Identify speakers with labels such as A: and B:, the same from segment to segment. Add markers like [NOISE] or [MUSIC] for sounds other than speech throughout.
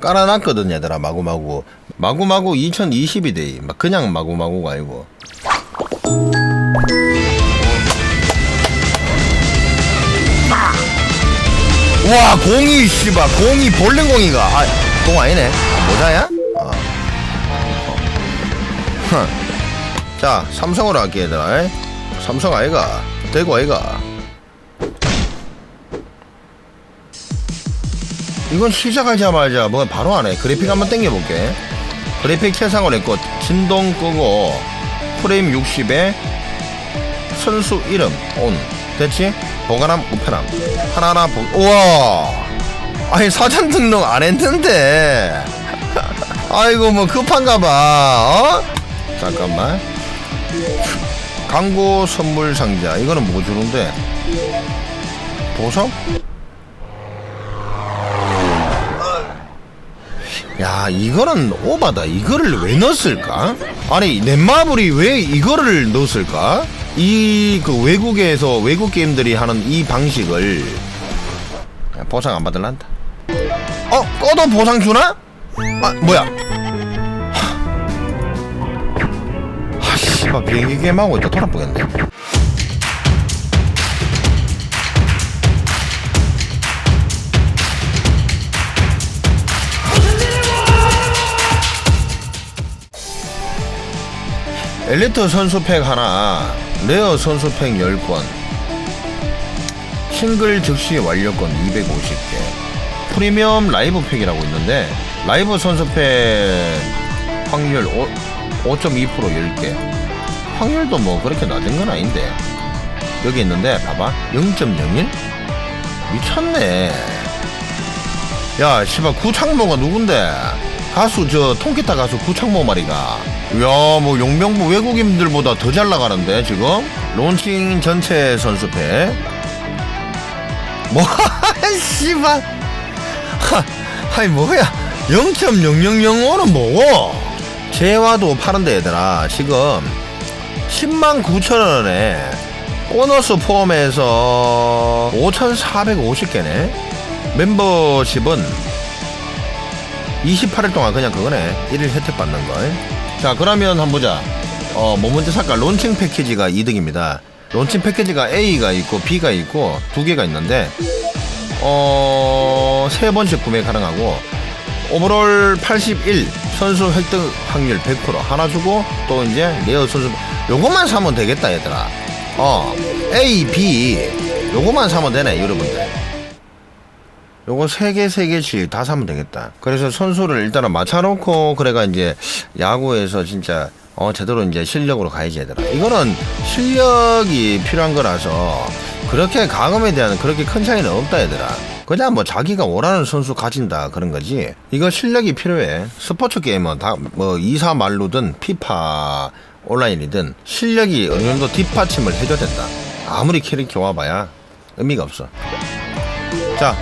A: 깔아놨거든 얘들아 마구마구 마구마구 2020이 돼막 그냥 마구마구가 아니고 와 공이 씨발 공이 볼링 공이가 아공 아니네 아, 모자야? 아. 흠. 자 삼성으로 할게 얘들아 에? 삼성 아이가 대구 아이가 이건 시작하자마자 뭐 바로 안해. 그래픽 한번 땡겨볼게. 그래픽 최상을 했고 진동 끄고 프레임 60에 선수 이름 온. 됐지? 보관함 우편함. 하나하나 보 우와! 아니 사전 등록 안 했는데. [LAUGHS] 아이고 뭐 급한가봐. 어? 잠깐만. [LAUGHS] 광고 선물 상자. 이거는 뭐 주는데? 보석? 야 이거는 오바다 이거를 왜 넣었을까? 아니 넷마블이 왜 이거를 넣었을까? 이 그 외국에서 외국 게임들이 하는 이 방식을 야, 보상 안 받을란다 어? 꺼도 보상 주나? 아 뭐야 하, 하 씨발 비행기 게임하고 있다 돌아보겠네 엘리트 선수팩 하나, 레어 선수팩 10권, 싱글 즉시 완료권 250개, 프리미엄 라이브 팩이라고 있는데, 라이브 선수팩 확률 5, 5.2% 10개. 확률도 뭐 그렇게 낮은 건 아닌데. 여기 있는데, 봐봐. 0.01? 미쳤네. 야, 씨발, 구창모가 누군데? 가수, 저, 통기타 가수 구창모 말이가. 야, 뭐, 용병부 외국인들보다 더 잘 나가는데, 지금? 론칭 전체 선수패. 뭐, [LAUGHS] 씨발. 하, 아이, 뭐야. 0.0005는 뭐고? 재화도 파는데, 얘들아. 지금, 10만 9천 원에, 보너스 포함해서 5,450개네? 멤버십은 28일 동안 그냥 그거네. 1일 혜택 받는 거. 자, 그러면 한번 보자. 어, 뭐 먼저 살까? 론칭 패키지가 2등입니다. 론칭 패키지가 A가 있고 B가 있고 두 개가 있는데, 어, 세 번씩 구매 가능하고, 오버롤 81 선수 획득 확률 100% 하나 주고 또 이제 레어 선수 요것만 사면 되겠다 얘들아 어 A, B 요것만 사면 되네 여러분들 요거 세개세 개씩 다 사면 되겠다. 그래서 선수를 일단은 맞춰놓고 그래가 이제 야구에서 진짜 어 제대로 이제 실력으로 가야지 얘들아. 이거는 실력이 필요한 거라서 그렇게 강음에 대한 그렇게 큰 차이는 없다 얘들아. 그냥 뭐 자기가 원하는 선수 가진다 그런 거지. 이거 실력이 필요해. 스포츠 게임은 다 뭐 이사 말로든 피파 온라인이든 실력이 어느 정도 뒷받침을 해줘야 된다. 아무리 캐릭 좋아봐야 의미가 없어. 자,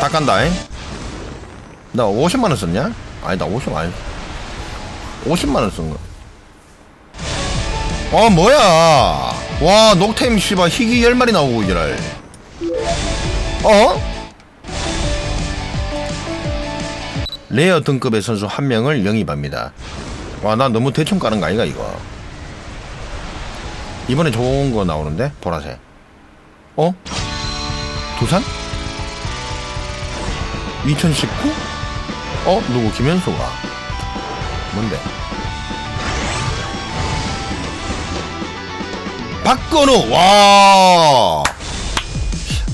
A: 다 깐다잉? 나 50만원 썼냐? 아니 나 50만 아니 50만원 쓴거 어 뭐야 와 녹템 씨발 희귀 10마리 나오고 이럴 어? 레어 등급의 선수 한 명을 영입합니다 와 나 너무 대충 까는 거 아이가 이거 이번에 좋은 거 나오는데 보라색 어? 두산? 2019? 어? 누구 김현수가? 뭔데? 박건우! 와!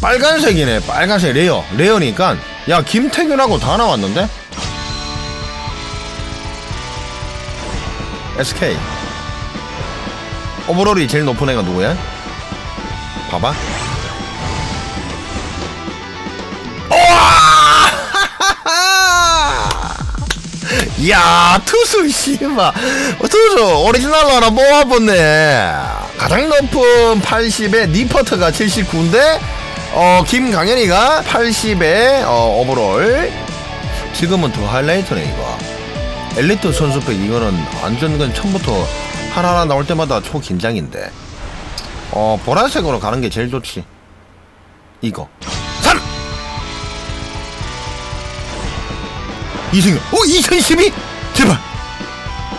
A: 빨간색이네. 빨간색 레어. 레어니까. 야, 김태균하고 다 나왔는데? SK. 오버롤이 제일 높은 애가 누구야? 봐봐. 야 투수 씨발. 투수 오리지널로 하나 뽑아봤네. 가장 높은 80에 니퍼트가 79인데 어 김강현이가 80에 어 오버롤. 지금은 더 하이라이트네 이거. 엘리트 선수백 이거는 건 처음부터 하나하나 나올 때마다 초 긴장인데. 어 보라색으로 가는 게 제일 좋지. 이거 이승현. 어2012 제발.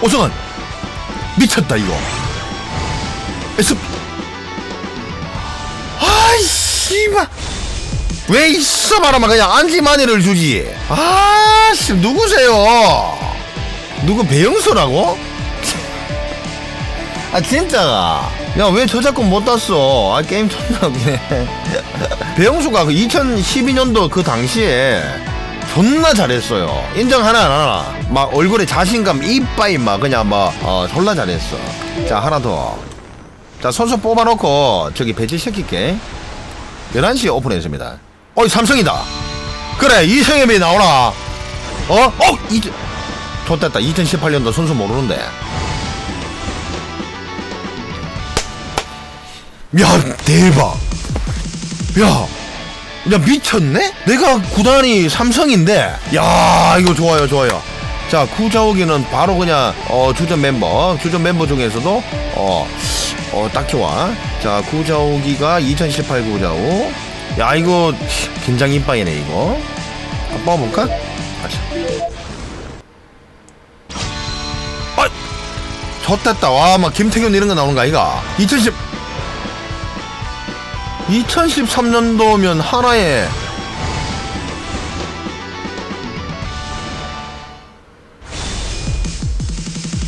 A: 오성환. 미쳤다 이거. S 아이 씨발. 왜 있어 말아마 그냥 안지마니를 주지. 아씨 누구세요? 누구 배영수라고? 아 진짜가 야왜 저작권 못 땄어? 아 게임 존나 그네 [LAUGHS] 배영수가 그 2012년도 그 당시에 존나 잘했어요. 인정 하나 안 하나. 막 얼굴에 자신감 이빠이 막 그냥 막 어, 졸라 잘했어. 자 하나 더 자 선수 뽑아놓고 저기 배치시킬게. 11시에 오픈했습니다. 어이 삼성이다. 그래 이승엽이 나오나? 어? 어? 이 좋됐다. 2018년도 선수 모르는데. 야 대박. 야, 야 미쳤네? 내가 구단이 삼성인데. 야 이거 좋아요 좋아요. 자 구자욱이는 바로 그냥 어, 주전 멤버 주전 멤버 중에서도 어, 어 딱히 와 자 구자욱이가 2018 구자욱. 야 이거 긴장 인빵이네 이거. 뽑아볼까? 가자. 아 좋됐다. 와막 김태균 이런 거 나오는 거 아이가? 2010 2013년도면 하나에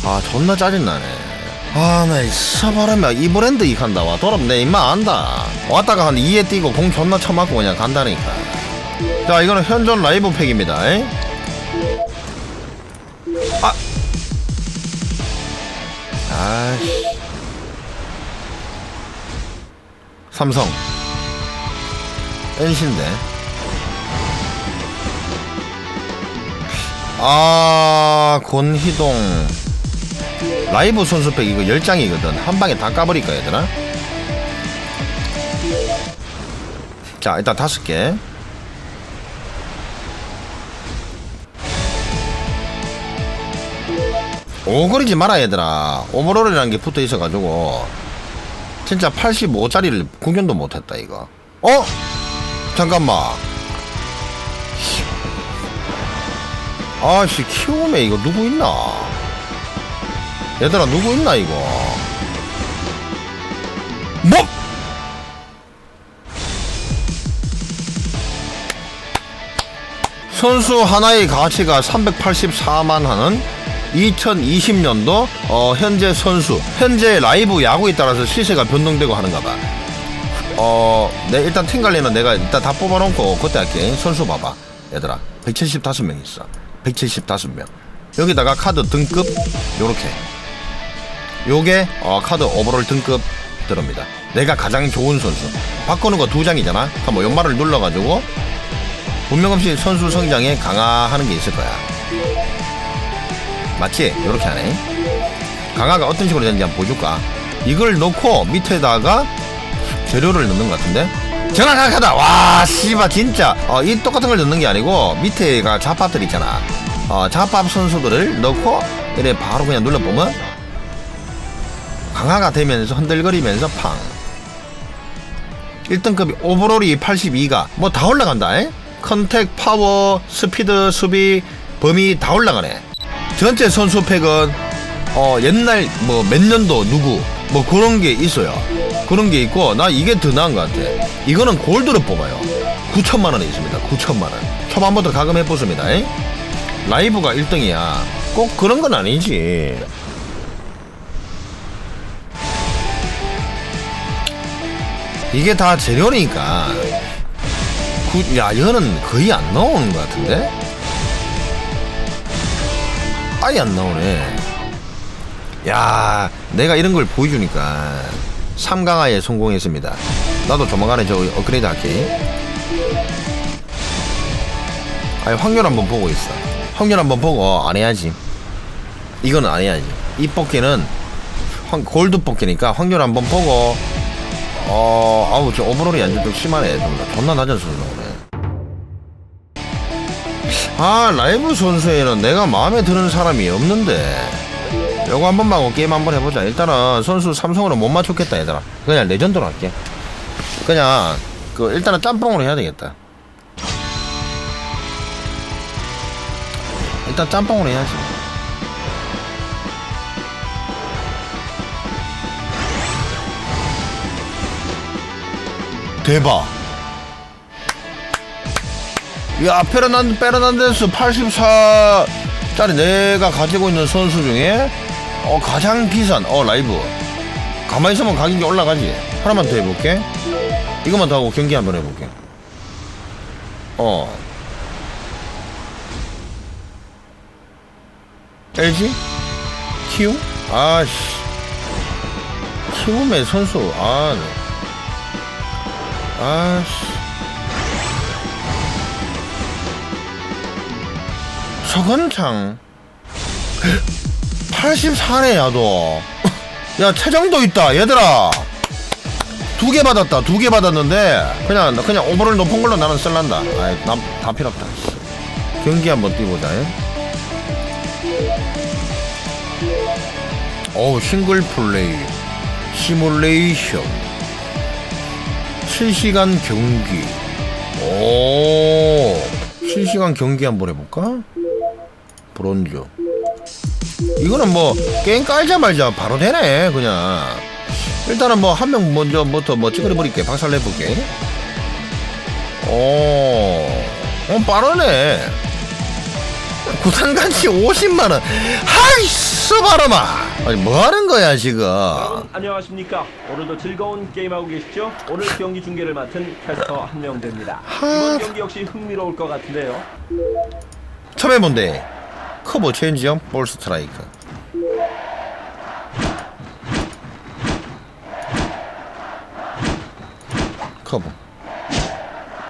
A: 아 존나 짜증나네. 아나 서바람에 이 브랜드 이 간다. 와 돌아면 내 입만 안다. 왔다가 한 2에 뛰고 공 존나 쳐맞고 그냥 간다니까. 자 이거는 현존 라이브 팩입니다. 에? 아! 아씨. 삼성 NC인데. 아 권희동. 라이브 선수백 이거 10장이거든. 한 방에 다 까버릴까 얘들아? 자 일단 다섯 개. 오거리지 마라 얘들아. 오버롤이라는 게 붙어 있어가지고. 진짜 85짜리를 구경도 못했다 이거. 어? 잠깐만 아씨 키움에 이거 누구 있나 얘들아 누구 있나 이거 뭐? 선수 하나의 가치가 384만 하는 2020년도 어, 현재 선수 현재 라이브 야구에 따라서 시세가 변동되고 하는가 봐. 어, 네, 일단 팀 관리는 내가 일단 다 뽑아놓고 그때 할게. 선수 봐봐. 얘들아. 175명 있어. 175명. 여기다가 카드 등급, 요렇게. 요게, 어, 카드 오버롤 등급 들어옵니다. 내가 가장 좋은 선수. 바꾸는 거 두 장이잖아? 그럼 뭐 연말을 눌러가지고, 분명 없이 선수 성장에 강화하는 게 있을 거야. 맞지? 요렇게 하네. 강화가 어떤 식으로 되는지 한번 보여줄까? 이걸 넣고 밑에다가 재료를 넣는 것 같은데? 정확하다! 와, 씨발, 진짜. 어, 이 똑같은 걸 넣는 게 아니고, 밑에가 잡밥들 있잖아. 어, 잡밥 선수들을 넣고, 이래 바로 그냥 눌러보면, 강화가 되면서 흔들거리면서 팡. 1등급이 오버롤이 82가 뭐 다 올라간다. 에? 컨택, 파워, 스피드, 수비, 범위 다 올라가네. 전체 선수 팩은 어 옛날 뭐 몇 년도 누구 뭐 그런 게 있어요. 그런 게 있고 나 이게 더 나은 것 같아. 이거는 골드로 뽑아요. 9천만 원에 있습니다. 9천만 원. 초반부터 가금해 보습니다. 라이브가 1등이야. 꼭 그런 건 아니지. 이게 다 재료니까. 구, 야, 이거는 거의 안 나오는 것 같은데? 아예 안 나오네. 야, 내가 이런 걸 보여주니까 삼강화에 성공했습니다. 나도 조만간에 저 업그레이드 할게. 아니 확률 한번 보고 있어. 확률 한번 보고 안 해야지. 이거는 안 해야지. 이 뽑기는 황- 골드 뽑기니까 확률 한번 보고 어 아우 저 오버롤이 완전 좀 심하네. 좀 존나 낮은 수준 나오네. 아 라이브 선수에는 내가 마음에 드는 사람이 없는데 요거 한 번만 하고 게임 한 번 해보자 일단은 선수 삼성으로 못 맞췄겠다 얘들아 그냥 레전드로 할게 그냥 그 일단은 짬뽕으로 해야 되겠다 일단 짬뽕으로 해야지. 대박. 야, 페르난, 페르난데스 84짜리 내가 가지고 있는 선수 중에 어, 가장 비싼, 어, 라이브. 가만히 있으면 가격이 올라가지. 하나만 더 해볼게. 이것만 더 하고 경기 한번 해볼게. 어. LG? 키움? 아씨. 키움의 선수, 아, 네. 아씨. 서건창. 84네, 야도. 야, 최정도 있다, 얘들아. 두 개 받았다, 두 개 받았는데, 그냥, 그냥 오버를 높은 걸로 나는 쓸란다. 아이, 나, 다 필요 없다. 경기 한번 뛰보자, 예? 어우, 싱글 플레이, 시뮬레이션, 실시간 경기. 오, 실시간 경기 한번 해볼까? 브론즈. 이거는 뭐 게임 깔자마자 바로 되네 그냥. 일단은 뭐 한 명 먼저부터 뭐 찌그려버릴게 박살 내볼게. 오, 어 빠르네. 구상간치 50만원. 하이스 바람아! 아니 뭐하는 거야 지금?
B: 여러분 안녕하십니까. 오늘도 즐거운 게임하고 계시죠? 오늘 경기 중계를 맡은 캐스터 한명대입니다. 이번 경기 역시 흥미로울 것 같은데요.
A: 처음 해본데 커버 체인지업 볼 스트라이크. 커버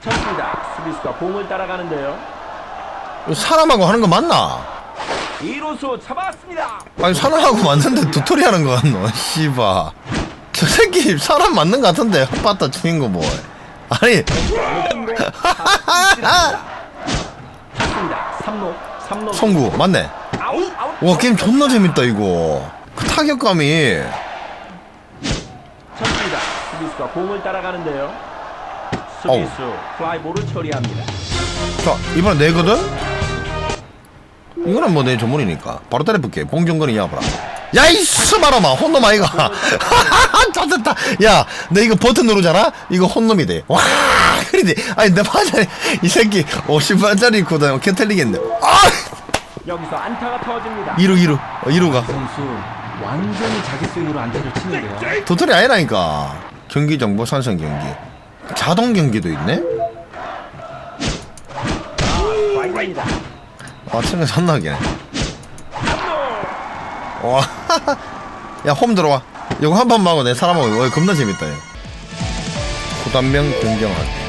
B: 쳤습니다. 수비수가 공을 따라가는데요.
A: 이거 사람하고 하는 거 맞나?
B: 2루수 잡았습니다.
A: 아니 사람하고 맞는데 도토리 하는 거 같노? [LAUGHS] 씨바. 저 새끼 사람 맞는 거 같은데 헛바다 치는 거 뭐. 아니. [LAUGHS]
B: 쳤습니다. 3루 3루
A: 성구 맞네. 와 게임 존나 재밌다 이거. 그 타격감이.
B: 쳤습니다. 수비수가 공을 따라가는데요. 수비수 플라이볼을 처리합니다.
A: 자 이번엔 내거든? 이거는 뭐 내 전문이니까. 바로 때려볼게. 봉준건이 야봐라. 야이 스바라마. 혼놈 아이가. [LAUGHS] 좋됐다 야내 이거 버튼 누르잖아? 이거 혼놈이 돼와 그러지 아니 내 맞아 이 새끼 50만짜리 구단 개틀리겠네. 아!
B: 여기서 안타가 터집니다.
A: 2루 2루 어, 2루가.
C: 선수 완전히 자기 스윙으로 안타를 치는데요.
A: 도토리 아니라니까. 경기 정보 산성 경기. 자동 경기도 있네? 존나 기네. 와야홈 들어와. 이거 한판 하고 내 사람하고. 이거 겁나 재밌다 얘. 구단명 변경하기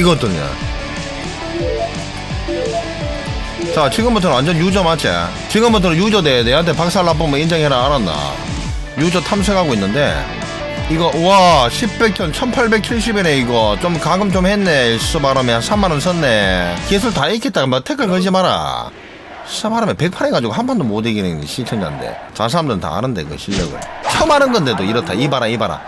A: 어떠냐? 자 지금부터는 완전 유저 맞지? 지금부터는 유저 대 내한테 박살 나쁘면 인정해라 알았나? 유저 탐색하고 있는데 이거 와 10백천 1870원에 이거. 좀 가금 좀 했네 수바람에. 한 3만원 썼네. 기술 다 익혔다가 뭐 태클 걸지 마라. 수바람에 108 해가지고 한 번도 못 이기는 시청자인데. 저 사람들은 다 아는데 그 실력을. 처음 하는 건데도 이렇다. 이봐라 이봐라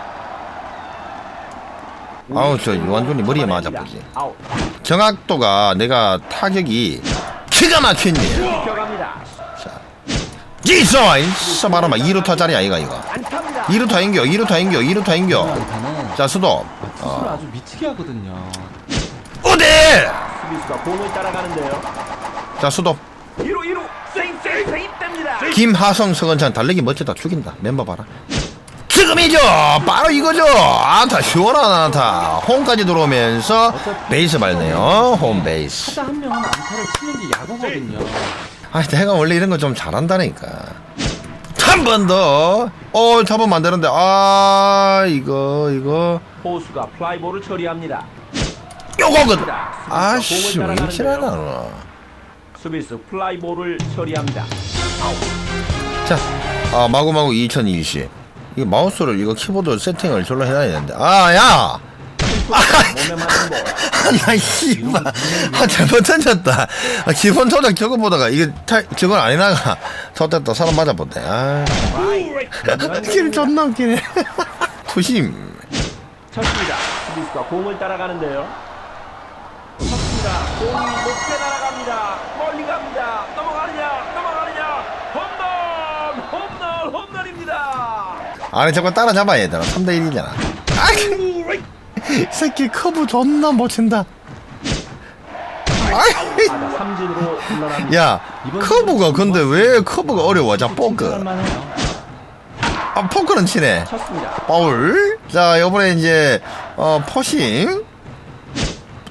A: 아우 저 완전히 머리에 맞아보지.
B: 아웃
A: 정확도가 내가 타격이 기가 막힌지
B: 비켜갑니다.
A: 있어 수바람아 2루타짜리 아이가 이거.
B: 안타입니다.
A: 2루타 인겨 2루타 인겨 2루타 인겨. 자 수도.
C: 투수를 아주 미치게 하거든요.
A: 어디?
B: 수비수가 공을 따라가는데요.
A: 자 수도.
B: 1루 1루. 스윙 스윙 스윙 됩니다.
A: 김하성 서건찬 달리기 멋지다. 죽인다. 멤버 봐라 지금이죠. 바로 이거죠. 안타 시원한 안타. 홈까지 들어오면서 베이스 밟네요. 홈 베이스.
C: 타자 한 명은 안타를 치는 게 야구거든요.
A: 아 내가 원래 이런 거 좀 잘한다니까. 한 번더 어 잡으면 안 되는데. 아 이거 이거.
B: 호수가 플라이볼을 처리합니다.
A: 요거거든 아씨 왜 이러나 너.
B: 수비수 플라이볼을 처리합니다.
A: 자, 아, 마구마구 2020. 이거 마우스를 이거 키보드 세팅을 절로 해놔야 되는데. 아, 야!
B: 몸에 맞는 볼
A: 아, 씨발. 아, 잘못 던졌다. 아, 기본 조작 저거 보다가 이게 타, 저건 아니나가. 좋됐다. 사람 맞아본대. 아, 길 존나 웃기네. [LAUGHS] 투심.
B: 쳤습니다 수비수가 공을 따라가는데요 쳤습니다 자, 공이 높게 날아갑니다. 넘어가느냐, 넘어가느냐. 홈런, 홈런, 홈런입니다.
A: 아니 저거 따라잡아 얘들아 3대1이잖아. 아, 이 [LAUGHS] 새끼 커브 존나
B: 물러납니다.
A: 야 커브가 근데 왜 커브가 어려워 자 포크. 아 포크는 치네. 파울. 자 요번에 이제 어 퍼싱.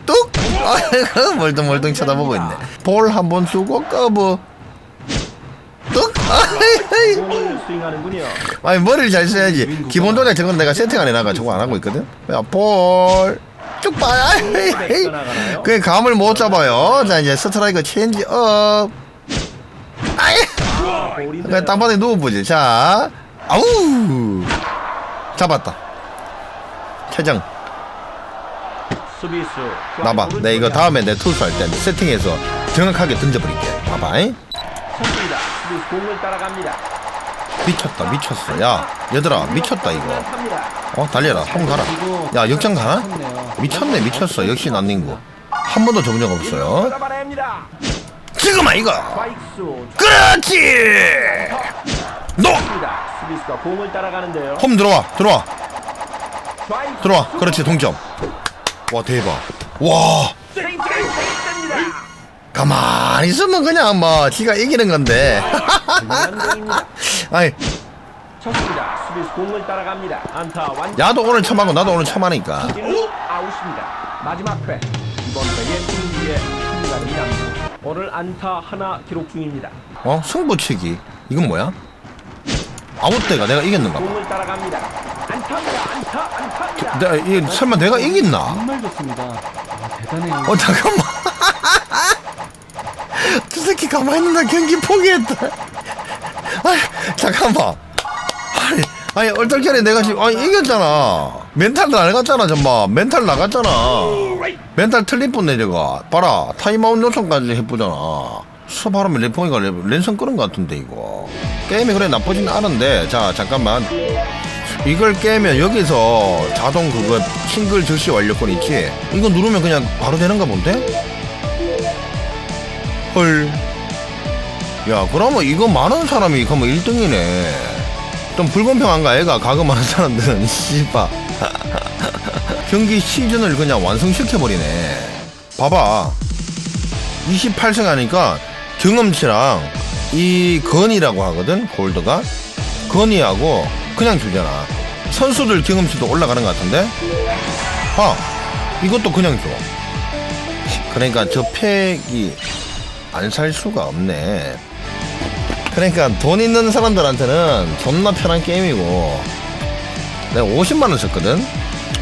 A: 뚝. 아이고 [LAUGHS] 멀뚱멀뚱 쳐다보고 있네. 볼 한번 쏘고 커브 아니 머리를 잘 써야지. 기본 동작 저건 내가 세팅 안 해놔가 저거 안 하고 있거든. 볼쭉 봐. 아이,
B: 나가나요?
A: 그게 감을 못 잡아요. 자 이제 스트라이크 체인지 업. 아이. 그냥 땅바닥에 누워보지. 자 아우. 잡았다. 최정. 나봐. 내 이거 다음에 내 투수 할 때 세팅해서 정확하게 던져버릴게. 봐봐.
B: 쳤습니다. 수비수 공을 따라갑니다.
A: 미쳤다 미쳤어. 야 얘들아 미쳤다 이거. 어 달려라 한번 가라. 야 역전 가나? 미쳤네 미쳤어. 역시 난닝구. 한 번도 접은 적 없어요. 지금아 이거. 그렇지! 너! 홈 들어와 들어와. 들어와. 그렇지 동점. 와 대박. 와. 가만히 있으면 그냥 뭐 지가 이기는 건데. [LAUGHS] 아이
B: 쳤습니다. 수비수 공을 따라갑니다. 안타 완전
A: 야도 오늘 처음 하고 나도 오늘 처음 하니까
B: 1루 아웃입니다. 마지막 회. 이번 회에 승리의 승리가 미납니다. 오늘 안타 하나 기록 중입니다.
A: 어 승부치기 이건 뭐야 아웃때가 내가 이겼는가 봐
B: 공을 따라갑니다. 안타입니다. 안타 안타입니다.
A: 내가 이 설마 내가 이겼나
C: 정말 좋습니다. 아, 대단해요.
A: 어 잠깐만 저 새끼 가만히 있는다 경기 포기했다. 아 잠깐만. 아니 아니 얼떨결에 내가 지금 아니 이겼잖아. 멘탈 나갔잖아 정말. 멘탈 나갔잖아. 멘탈 틀린 뻔네 저거. 봐라 타임아웃 요청까지 해보잖아. 수바람에 레포이가 랜선 끄는 것 같은데 이거. 게임이 그래 나쁘진 않은데 자 잠깐만. 이걸 깨면 여기서 자동 그거 싱글 즉시 완료권 있지? 이거 누르면 그냥 바로 되는가 본데? 헐. 야, 그러면 이거 많은 사람이 그러면 1등이네. 좀 불공평한가, 애가 가금 많은 사람들은, [LAUGHS] 씨바. [LAUGHS] 경기 시즌을 그냥 완성시켜버리네. 봐봐. 28승 하니까 경험치랑 이 건이라고 하거든, 골드가. 건이하고 그냥 주잖아. 선수들 경험치도 올라가는 것 같은데? 아, 이것도 그냥 줘. 그러니까 저 팩이 안 살 수가 없네. 그러니까 돈 있는 사람들한테는 존나 편한 게임이고 내가 50만 원 썼거든.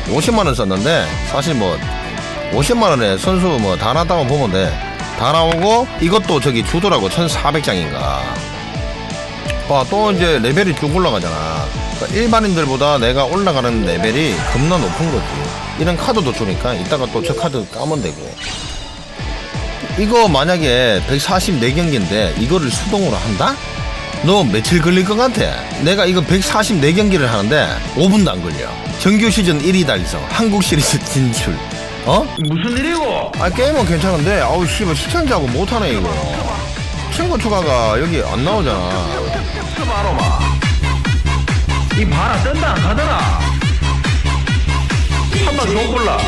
A: 50만 원 썼는데 사실 뭐 50만 원에 선수 뭐 다 나왔다고 보면 돼. 다 나오고 이것도 저기 주더라고 1,400장인가. 봐, 또 이제 레벨이 쭉 올라가잖아. 그러니까 일반인들보다 내가 올라가는 레벨이 겁나 높은 거지. 이런 카드도 주니까 이따가 또 저 카드 까면 되고. 이거 만약에 144경기인데 이거를 수동으로 한다? 너 며칠 걸릴 것 같아? 내가 이거 144경기를 하는데 5분도 안 걸려. 정규 시즌 1위 달성, 한국 시리즈 진출. 어?
B: 무슨 일이고?
A: 아 게임은 괜찮은데 아우 씨발 시청자하고 못하네 이거. 친구 추가가 여기 안 나오잖아.
B: 이 봐라 뜬다 안 가더라. 한번 더 골라.